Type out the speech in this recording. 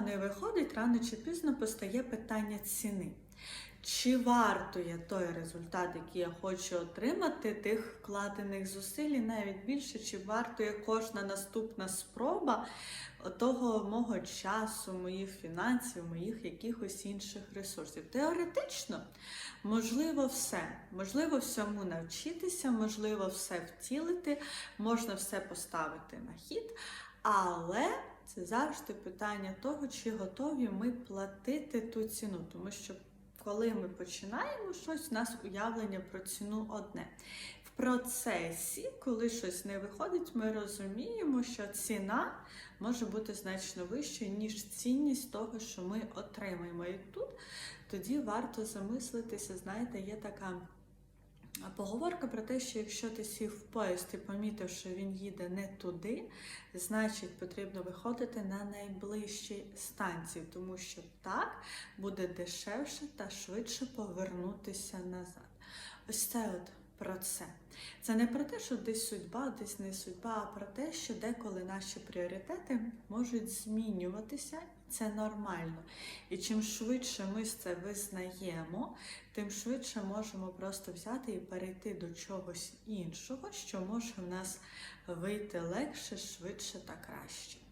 не виходить, рано чи пізно постає питання ціни. Чи вартує той результат, який я хочу отримати, тих вкладених зусиль, і навіть більше, чи вартує кожна наступна спроба того мого часу, моїх фінансів, моїх якихось інших ресурсів? Теоретично, можливо, все. Можливо, всьому навчитися, можливо, все втілити, можна все поставити на хід, але це завжди питання того, чи готові ми платити ту ціну, тому що коли ми починаємо щось, у нас уявлення про ціну одне. В процесі, коли щось не виходить, ми розуміємо, що ціна може бути значно вищою, ніж цінність того, що ми отримаємо. І тут тоді варто замислитися, знаєте, є така. Поговорка про те, що якщо ти сів в поїзд і помітив, що він їде не туди, значить потрібно виходити на найближчі станції, тому що так буде дешевше та швидше повернутися назад. Ось це от про це. Це не про те, що десь судьба, десь не судьба, а про те, що деколи наші пріоритети можуть змінюватися. Це нормально. І чим швидше ми це визнаємо, тим швидше можемо просто взяти і перейти до чогось іншого, що може в нас вийти легше, швидше та краще.